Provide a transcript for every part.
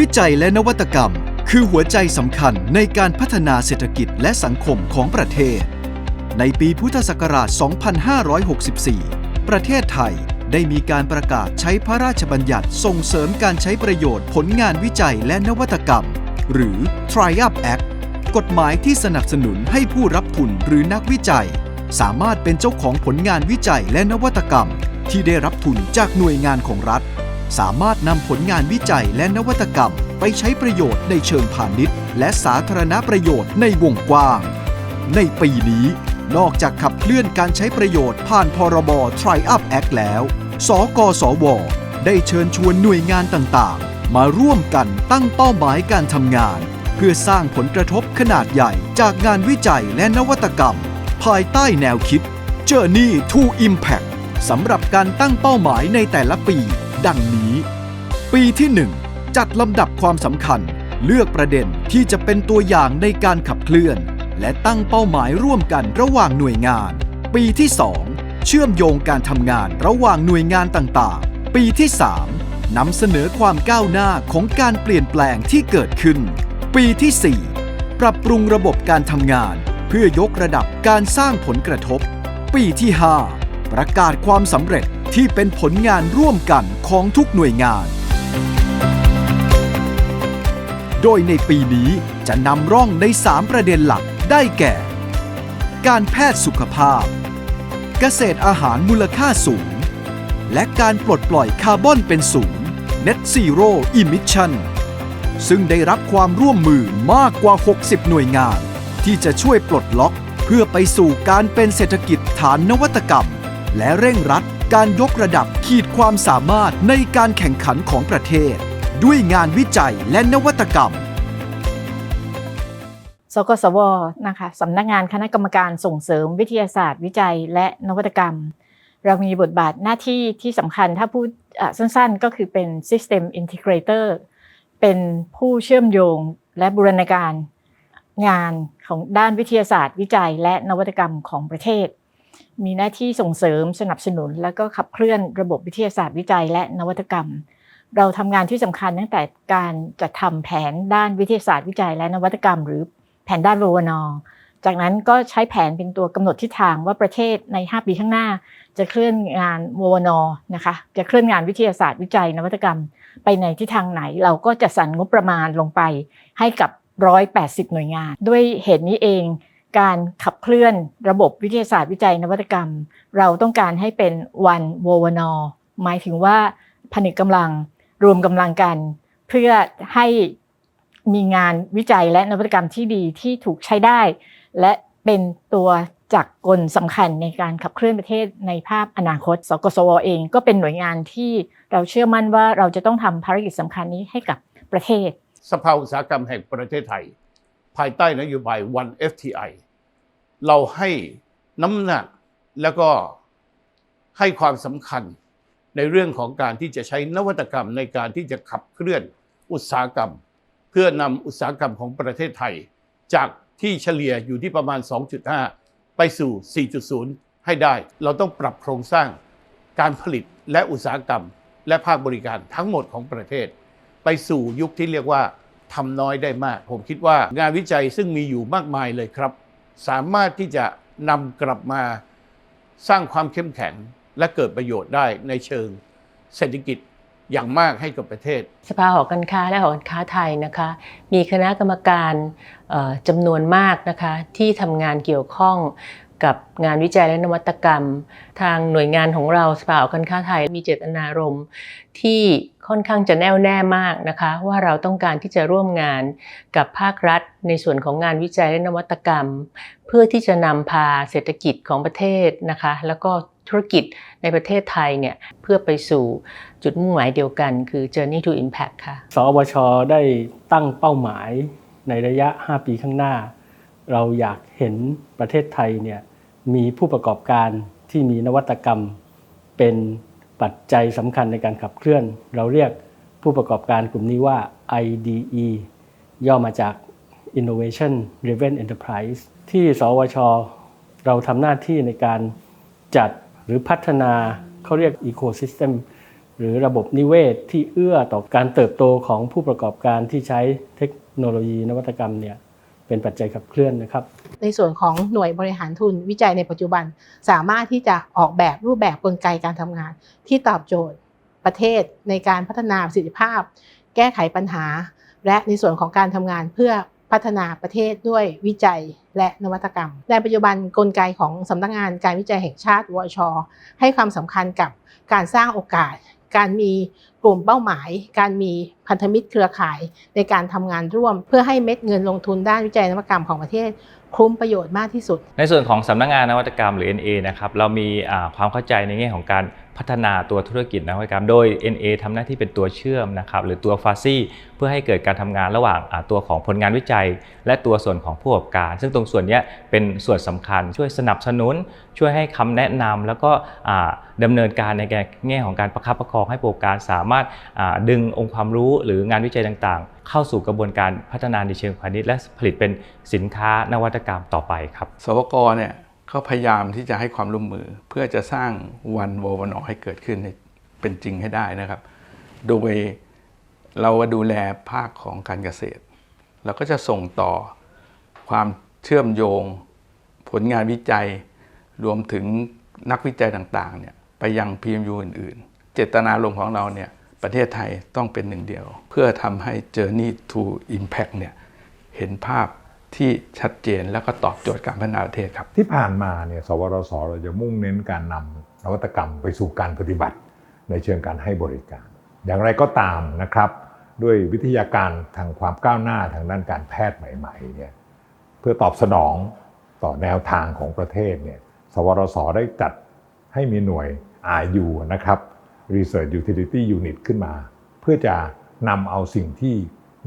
วิจัยและนวัตกรรม คือหัวใจสำคัญในการพัฒนาเศรษฐกิจและสังคมของประเทศ ในปีพุทธศักราช 2564 ประเทศไทยได้มีการประกาศใช้พระราชบัญญัติส่งเสริมการใช้ประโยชน์ผลงานวิจัยและนวัตกรรม หรือ TRIUP Act กฎหมายที่สนับสนุนให้ผู้รับทุนหรือนักวิจัย สามารถเป็นเจ้าของผลงานวิจัยและนวัตกรรม ที่ได้รับทุนจากหน่วยงานของรัฐ สามารถนำผลงานวิจัยและนวัตกรรม ไปใช้ประโยชน์ในเชิงพาณิชย์ และสาธารณประโยชน์ในวงกว้าง ในปีนี้ นอกจากขับเคลื่อนการใช้ประโยชน์ผ่านพรบ Tri-Up Act แล้ว สกสว ได้เชิญชวนหน่วยงานต่างๆ มาร่วมกันตั้งเป้าหมายการทำงาน เพื่อสร้างผลกระทบขนาดใหญ่จากงานวิจัยและนวัตกรรม ภายใต้แนวคิด Journey to Impact สำหรับการตั้งเป้าหมายในแต่ละปี ดังนี้ ปีที่ 1 จัดลำดับความสำคัญ เลือกประเด็นที่จะเป็นตัวอย่างในการขับเคลื่อน และตั้งเป้าหมายร่วมกันระหว่างหน่วยงาน ปีที่ 2 เชื่อมโยงการทำงานระหว่างหน่วยงานต่างๆ ปีที่ 3นำเสนอความก้าวหน้าของการเปลี่ยนแปลงที่เกิดขึ้น ปีที่ 4 ปรับปรุงระบบการทำงาน เพื่อยกระดับการสร้างผลกระทบ ปีที่ 5 ประกาศความสำเร็จ ที่เป็นผลงานร่วมกันของทุกหน่วยงาน โดยในปีนี้จะนำร่องใน 3 ประเด็นหลักได้แก่ การแพทย์สุขภาพ เกษตรอาหารมูลค่าสูง และการปลดปล่อยคาร์บอนเป็นศูนย์ Net Zero Emission ซึ่งได้รับความร่วมมือมากกว่า 60 หน่วยงาน ที่จะช่วยปลดล็อกเพื่อไปสู่การเป็นเศรษฐกิจฐานนวัตกรรม และเร่งรัด การยกระดับขีดความสามารถในการแข่งขันของประเทศ ด้วยงานวิจัยและนวัตกรรม สกสวนะคะสำนักงานคณะกรรมการส่งเสริมวิทยาศาสตร์ วิจัยและนวัตกรรม เรามีบทบาทหน้าที่ที่สำคัญถ้าพูดสั้นๆ ก็คือเป็น System Integrator เป็นผู้เชื่อมโยงและบูรณาการงานของด้านวิทยาศาสตร์ วิจัยและนวัตกรรมของประเทศ มีหน้าที่ส่งเสริมสนับสนุน และก็ขับเคลื่อนระบบวิทยาศาสตร์วิจัย และนวัตกรรม เราทำงานที่สำคัญตั้งแต่การจัดทำแผนด้านวิทยาศาสตร์วิจัย และนวัตกรรม หรือแผนด้านววนอจากนั้นก็ใช้แผนเป็นตัวกำหนดทิศทางว่าประเทศใน 5 ปีข้างหน้า จะเคลื่อนงานววนอนะคะจะเคลื่อนงานวิทยาศาสตร์วิจัย นวัตกรรม ไปในทิศทางไหน เราก็จะสรรงบประมาณลงไปให้กับ 180 หน่วยงาน ด้วยเหตุนี้เอง การขับเคลื่อนระบบวิทยาศาสตร์วิจัยนวัตกรรม เราต้องการให้เป็นวันววนอหมายถึงว่าผนึกกำลังรวมกำลังกัน เพื่อให้มีงานวิจัยและนวัตกรรมที่ดีที่ถูกใช้ได้ และเป็นตัวจักรกลสำคัญในการขับเคลื่อนประเทศในภาพอนาคต สกสวเอง ก็เป็นหน่วยงานที่เราเชื่อมั่นว่าเราจะต้องทำภารกิจสำคัญนี้ให้กับประเทศ สภาอุตสาหกรรมแห่งประเทศไทย ภายใต้นโยบาย One FTI เราให้น้ำหนักแล้วก็ให้ความสำคัญในเรื่องของการที่จะใช้นวัตกรรมในการที่จะขับเคลื่อนอุตสาหกรรม เพื่อนำอุตสาหกรรมของประเทศไทย จากที่เฉลี่ยอยู่ที่ประมาณ 2.5 ไปสู่ 4.0 ให้ได้ เราต้องปรับโครงสร้างการผลิตและอุตสาหกรรม และภาคบริการทั้งหมดของประเทศ ไปสู่ยุคที่เรียกว่าทำน้อยได้มาก ผมคิดว่างานวิจัยซึ่งมีอยู่มากมายเลยครับ สามารถที่จะนำกลับมาสร้างความเข้มแข็งและเกิดประโยชน์ได้ในเชิงเศรษฐกิจอย่างมากให้กับประเทศ สภาหอการค้าและหอการค้าไทยนะคะ มีคณะกรรมการจำนวนมากนะคะที่ทำงานเกี่ยวข้อง กับงานวิจัยและนวัตกรรม ทางหน่วยงานของเราสภาอการค้าไทยมีเจตนารมณ์ที่ค่อนข้างจะแน่วแน่มากนะคะ ว่าเราต้องการที่จะร่วมงานกับภาครัฐ ในส่วนของงานวิจัยและนวัตกรรม เพื่อที่จะนำพาเศรษฐกิจของประเทศนะคะ แล้วก็ธุรกิจในประเทศไทยเนี่ยเพื่อไปสู่จุดมุ่งหมายเดียวกัน คือ Journey to Impact ค่ะ สวช ได้ตั้งเป้าหมายในระยะ 5 ปีข้างหน้า เราอยากเห็นประเทศไทยเนี่ยมีผู้ประกอบการที่มีนวัตกรรม เป็นปัจจัยสำคัญในการขับเคลื่อน เราเรียกผู้ประกอบการกลุ่มนี้ว่า IDE ย่อมาจาก Innovation Driven Enterprise ที่สวช เราทำหน้าที่ในการจัดหรือพัฒนาเขาเรียก Ecosystem หรือระบบนิเวศที่เอื้อต่อการเติบโตของผู้ประกอบการที่ใช้เทคโนโลยีนวัตกรรมเนี่ย เป็นปัจจัยขับเคลื่อนนะครับ ในส่วนของหน่วยบริหารทุนวิจัยในปัจจุบัน สามารถที่จะออกแบบรูปแบบกลไกการทำงาน ที่ตอบโจทย์ประเทศในการพัฒนาประสิทธิภาพ แก้ไขปัญหา และในส่วนของการทำงานเพื่อพัฒนาประเทศด้วยวิจัยและนวัตกรรม ในปัจจุบันกลไกของสำนักงานการวิจัยแห่งชาติวชให้ความสำคัญกับการสร้างโอกาส การมี กลุ่มเป้าหมาย การมีพันธมิตรเครือข่ายในการทำงานร่วม เพื่อให้เม็ดเงินลงทุนด้านวิจัยนวัตกรรมของประเทศคุ้มประโยชน์มากที่สุด ในส่วนของสำนักงานนวัตกรรมหรือ NA นะครับเรามีความเข้าใจในแง่ของการ พัฒนาตัวธุรกิจนวัตกรรม โดย NA ทำหน้าที่เป็นตัวเชื่อมนะครับหรือตัวฟาซี่เพื่อให้เกิดการทำงานระหว่างตัวของผลงานวิจัย และตัวส่วนของผู้ประกอบการ ซึ่งตรงส่วนนี้เป็นส่วนสำคัญช่วยสนับสนุน ช่วยให้คำแนะนำแล้วก็อ่าดำเนินการในแง่ของการประคับประคองให้ผู้ประกอบการสามารถดึงองค์ความรู้หรืองานวิจัยต่างๆ เข้าสู่กระบวนการพัฒนาในเชิงพาณิชย์และผลิตเป็นสินค้านวัตกรรมต่อไปครับ สวกเนี่ย เขาพยายามที่จะให้ความร่วมมือ เพื่อจะสร้างวันโววันอให้เกิดขึ้นเป็นจริงให้ได้นะครับ โดยเราดูแลภาคของการเกษตรเราก็จะส่งต่อความเชื่อมโยง ผลงานวิจัย รวมถึงนักวิจัยต่างๆเนี่ยไปยัง PMU อื่น ๆ เจตนารมณ์ของเราเนี่ยประเทศไทยต้องเป็นหนึ่งเดียว เพื่อทำให้ Journey to Impact เนี่ยเห็นภาพ ที่ชัดเจนแล้วก็ตอบโจทย์การพัฒนาประเทศครับ ที่ผ่านมาเนี่ยสวรสเราจะมุ่งเน้นการนำนวัตกรรมไปสู่การปฏิบัติ ในเชิงการให้บริการ อย่างไรก็ตามนะครับ ด้วยวิทยาการทางความก้าวหน้าทางด้านการแพทย์ใหม่ๆเนี่ยเพื่อตอบสนองต่อแนวทางของประเทศเนี่ยสวรสได้จัดให้มีหน่วย RU นะครับ Research Utility Unit ขึ้นมา เพื่อจะนำเอาสิ่งที่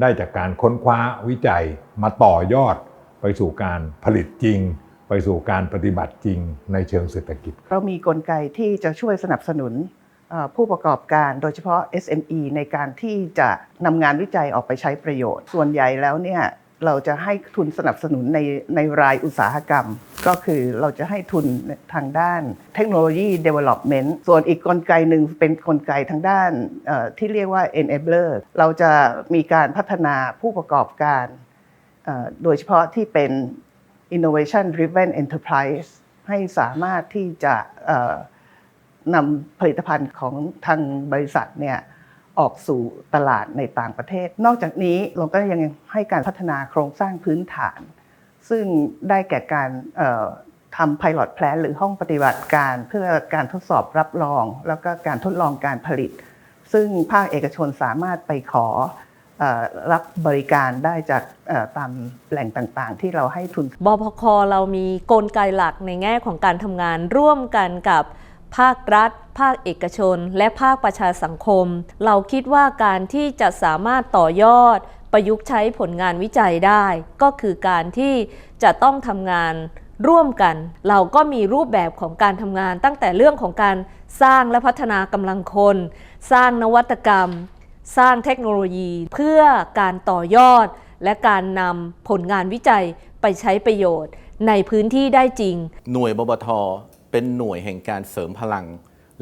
ได้จากการค้นคว้าวิจัยมาต่อยอด ไปสู่การผลิตจริง ไปสู่การปฏิบัติจริงในเชิงเศรษฐกิจ เรามีกลไกที่จะช่วยสนับสนุนผู้ประกอบการโดยเฉพาะ SME ในการที่จะนำงานวิจัยออกไปใช้ประโยชน์ ส่วนใหญ่แล้วเนี่ยเราจะให้ทุนสนับสนุนในในรายอุตสาหกรรม ก็คือเราจะให้ทุนทางด้านเทคโนโลยี development ส่วนอีกกลไกหนึ่งเป็นกลไกทางด้านที่เรียกว่า enabler เราจะมีการพัฒนาผู้ประกอบการ โดยเฉพาะที่เป็น innovation driven enterprise ให้สามารถที่จะนำผลิตภัณฑ์ของทางบริษัทเนี่ยออกสู่ตลาดในต่างประเทศ นอกจากนี้เราก็ยังให้การพัฒนาโครงสร้างพื้นฐาน ซึ่งได้แก่การทำ pilot plan หรือห้องปฏิบัติการเพื่อการทดสอบรับรอง แล้วก็การทดลองการผลิต ซึ่งภาคเอกชนสามารถไปขออรับบริการได้จากตามแหล่งต่างๆ ที่เราให้ทุนบพคเรามีกลไกหลักในแง่ของการทำงานร่วมกันกับภาครัฐ ภาคเอกชน และภาคประชาสังคม เราคิดว่าการที่จะสามารถต่อยอด ประยุกต์ใช้ผลงานวิจัยได้ ก็คือการที่จะต้องทำงานร่วมกัน เราก็มีรูปแบบของการทำงานตั้งแต่เรื่องของการสร้างและพัฒนากำลังคน สร้างนวัตกรรม สร้างเทคโนโลยี เพื่อการต่อยอด และการนำผลงานวิจัยไปใช้ประโยชน์ ในพื้นที่ได้จริง หน่วยบบทเป็นหน่วยแห่งการเสริมพลัง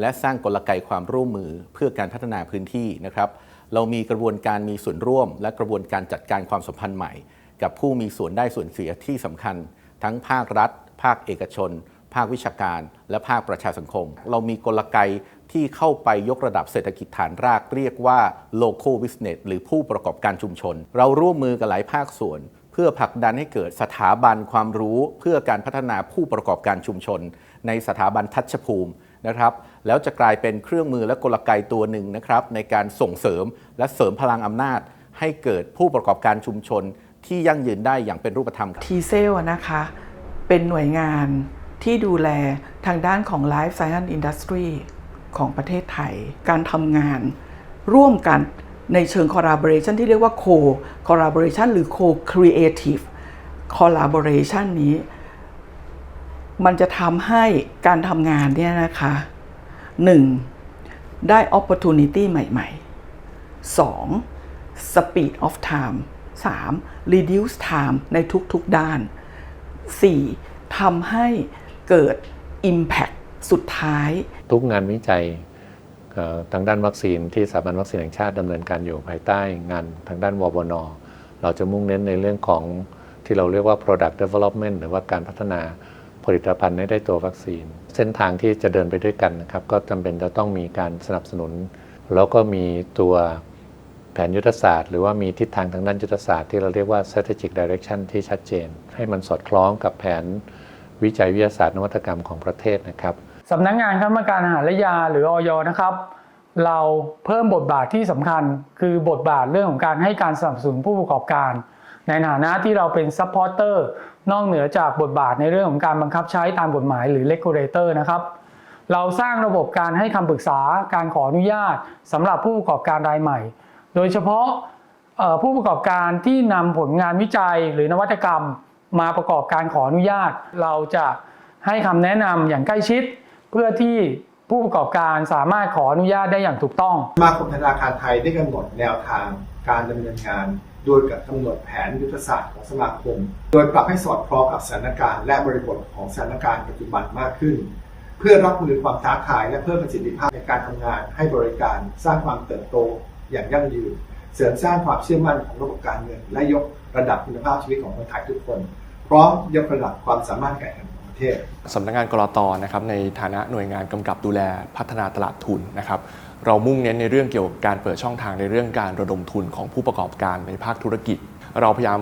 และสร้างกลไกความร่วมมือเพื่อการพัฒนาพื้นที่นะครับ เรามีกระบวนการมีส่วนร่วม และกระบวนการจัดการความสัมพันธ์ใหม่ กับผู้มีส่วนได้ส่วนเสียที่สำคัญ ทั้งภาครัฐ ภาคเอกชน ภาควิชาการ และภาคประชาสังคม เรามีกลไกที่เข้าไปยกระดับเศรษฐกิจฐานรากเรียกว่า local business หรือผู้ประกอบการชุมชน เราร่วมมือกับหลายภาคส่วนเพื่อผลักดันให้เกิดสถาบันความรู้เพื่อการพัฒนาผู้ประกอบการชุมชน ในสถาบันทัชภูมิ นะครับแล้วจะกลายเป็นเครื่องมือและกลไกตัวหนึ่งนะครับในการส่งเสริมและเสริมพลังอำนาจ ให้เกิดผู้ประกอบการชุมชนที่ยั่งยืนได้อย่างเป็นรูปธรรมครับทีเซลนะคะเป็นหน่วยงานที่ดูแลทางด้านของ Life Science Industry ของประเทศไทย การทำงานร่วมกันในเชิง collaboration ที่เรียกว่า co collaboration หรือ co creative collaboration นี้ มันจะทำให้การทำงานเนี่ยนะคะ 1. ได้ opportunity ใหม่ๆ 2. speed of time 3. reduce time ในทุกๆด้าน 4. ทำให้เกิด impact สุดท้าย ทุกงานวิจัยทางด้านวัคซีนที่สถาบันวัคซีนแห่งชาติดำเนินการอยู่ภายใต้งานทางด้านวบน เราจะมุ่งเน้นในเรื่องของที่เราเรียกว่า product development หรือว่าการพัฒนา ผลิตภัณฑ์ให้ได้ตัววัคซีน เส้นทางที่จะเดินไปด้วยกันนะครับก็จำเป็นจะต้องมีการสนับสนุน แล้วก็มีตัวแผนยุทธศาสตร์หรือว่ามีทิศทางทางด้านยุทธศาสตร์ที่เราเรียกว่า strategic direction ที่ชัดเจน ให้มันสอดคล้องกับแผนวิจัยวิทยาศาสตร์นวัตกรรมของประเทศนะครับสำนักงานคณะกรรมการอาหารและยาหรืออยนะครับ เราเพิ่มบทบาทที่สำคัญ คือบทบาทเรื่องของการให้การสนับสนุนผู้ประกอบการ ในฐานะที่เราเป็นซัพพอร์เตอร์นอกเหนือจากบทบาทในเรื่องของการบังคับใช้ตามกฎหมายหรือเลกูเลเตอร์นะครับ เราสร้างระบบการให้คำปรึกษาการขออนุญาตสำหรับผู้ประกอบการรายใหม่ โดยเฉพาะผู้ประกอบการที่นำผลงานวิจัยหรือนวัตกรรม มาประกอบการขออนุญาต เราจะให้คำแนะนำอย่างใกล้ชิด เพื่อที่ผู้ประกอบการสามารถขออนุญาตได้อย่างถูกต้องสมาคมธนาคารไทยได้กำหนดแนวทางการดำเนินงาน โดยกับกำหนดแผนยุทธศาสตร์ของสมาคม โดยปรับให้สอดคล้องกับสถานการณ์และบริบทของสถานการณ์ปัจจุบันมากขึ้น เพื่อรับมือความท้าทายและเพิ่มประสิทธิภาพในการทำงาน ให้บริการสร้างความเติบโตอย่างยั่งยืน เสริมสร้างความเชื่อมั่นของระบบการเงิน และยกระดับคุณภาพชีวิตของคนไทยทุกคน พร้อมยกระดับความสามารถแข่งขันของประเทศสำนักงานกรตนะครับในฐานะหน่วยงานกำกับดูแลพัฒนาตลาดทุนนะครับ เรามุ่งเน้นในเรื่องเกี่ยวกับการเปิดช่องทางในเรื่องการระดมทุนของผู้ประกอบการในภาคธุรกิจ เราพยายาม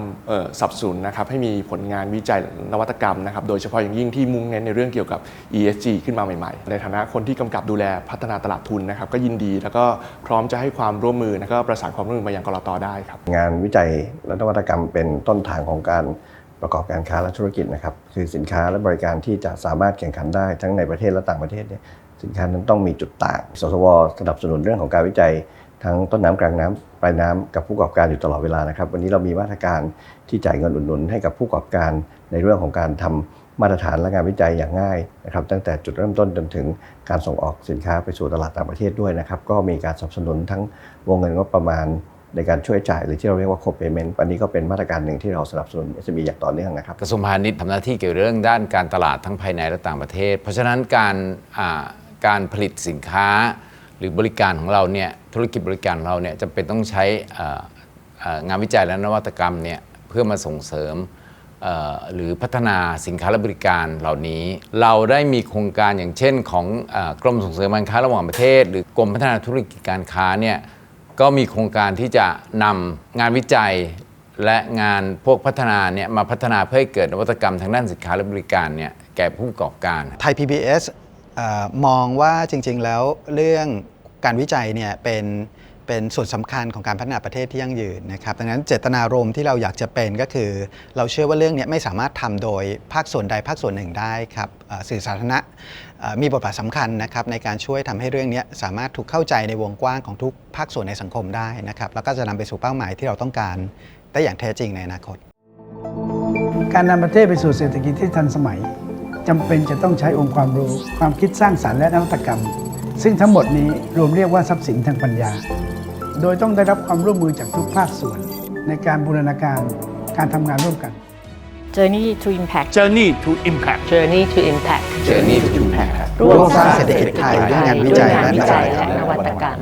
สับสนนะครับให้มีผลงานวิจัยนวัตกรรมนะครับโดยเฉพาะอย่างยิ่งที่มุ่งเน้นในเรื่องเกี่ยวกับ ESG ขึ้นมาใหม่ๆ ในฐานะคนที่กำกับดูแลพัฒนาตลาดทุนนะครับก็ยินดี แล้วก็พร้อมจะให้ความร่วมมือแล้วก็ประสานความร่วมมือมายังกรตได้ครับงานวิจัยและนวัตกรรมเป็นต้นทางของการประกอบการค้าและธุรกิจนะครับคือสินค้าและบริการที่จะสามารถแข่งขันได้ทั้งในประเทศและต่างประเทศเนี่ย สินค้านั้นต้องมีจุดต่าง สสวสนับสนุนเรื่องของการวิจัย ทั้งต้นน้ำกลางน้ำปลายน้ำกับผู้ประกอบการอยู่ตลอดเวลานะครับ วันนี้เรามีมาตรการที่จ่ายเงินอุดหนุนให้กับผู้ประกอบการในเรื่องของการทำมาตรฐานและงานวิจัยอย่างง่ายนะครับตั้งแต่จุดเริ่มต้นจนถึงการส่งออกสินค้าไปสู่ตลาดต่างประเทศด้วยนะครับ ก็มีการสนับสนุนทั้งวงเงินงบประมาณในการช่วยจ่ายหรือที่เราเรียกว่า co-payment อันนี้ก็เป็นมาตรการหนึ่งที่เราสนับสนุน SME อย่างต่อเนื่องนะครับกระทรวงพาณิชย์ทำหน้าที่เกี่ยวกับเรื่องด้านการตลาดทั้งภายในและต่างประเทศ เพราะฉะนั้นการ การผลิตสินค้า หรือบริการของเราเนี่ยธุรกิจบริการของเราเนี่ยจำเป็นต้องใช้งานวิจัยและนวัตกรรมเนี่ยเพื่อมาส่งเสริมหรือพัฒนาสินค้าและบริการเหล่านี้ เราได้มีโครงการอย่างเช่นของอกรมส่งเสริมการค้าระหว่างประเทศ หรือกรมพัฒนาธุรกิจการค้าเนี่ยก็มีโครงการที่จะนำงานวิจัยและงานพวกพัฒนาเนี่ยมาพัฒนาเพื่อให้เกิดนวัตกรรมทางด้านสินค้าและบริการเนี่ยแก่ผู้ประกอบการไทย PBS มองว่าจริงๆแล้วเรื่องการวิจัยเนี่ยเป็นเป็นส่วนสำคัญของการพัฒนาประเทศที่ยั่งยืนนะครับดังนั้นเจตนารมณ์ที่เราอยากจะเป็นก็คือ เราเชื่อว่าเรื่องนี้ไม่สามารถทำโดยภาคส่วนใดภาคส่วนหนึ่งได้ครับสื่อสาธารณะมีบทบาทสำคัญนะครับในการช่วยทำให้เรื่องนี้สามารถถูกเข้าใจในวงกว้างของทุกภาคส่วนในสังคมได้นะครับแล้วก็จะนำไปสู่เป้าหมายที่เราต้องการได้อย่างแท้จริงในอนาคต การนำประเทศไปสู่เศรษฐกิจที่ทันสมัย จำเป็นจะต้องใช้องค์ความรู้ ความคิดสร้างสารรค์และนวัตกรรม ซึ่งทั้งหมดนี้รวมเรียกว่าทรัพย์สินทางปัญญา โดยต้องได้รับความร่วมมือจากทุกภาคส่วน ในการบูรณาการการทำงานร่วมกัน Journey to Impact Journey to Impact Journey to Impact Journey to Impact ร่วมสร้างเศรษฐกิจไทยด้วยงานวิจัยและนวัตกรรมและนวัตกรรม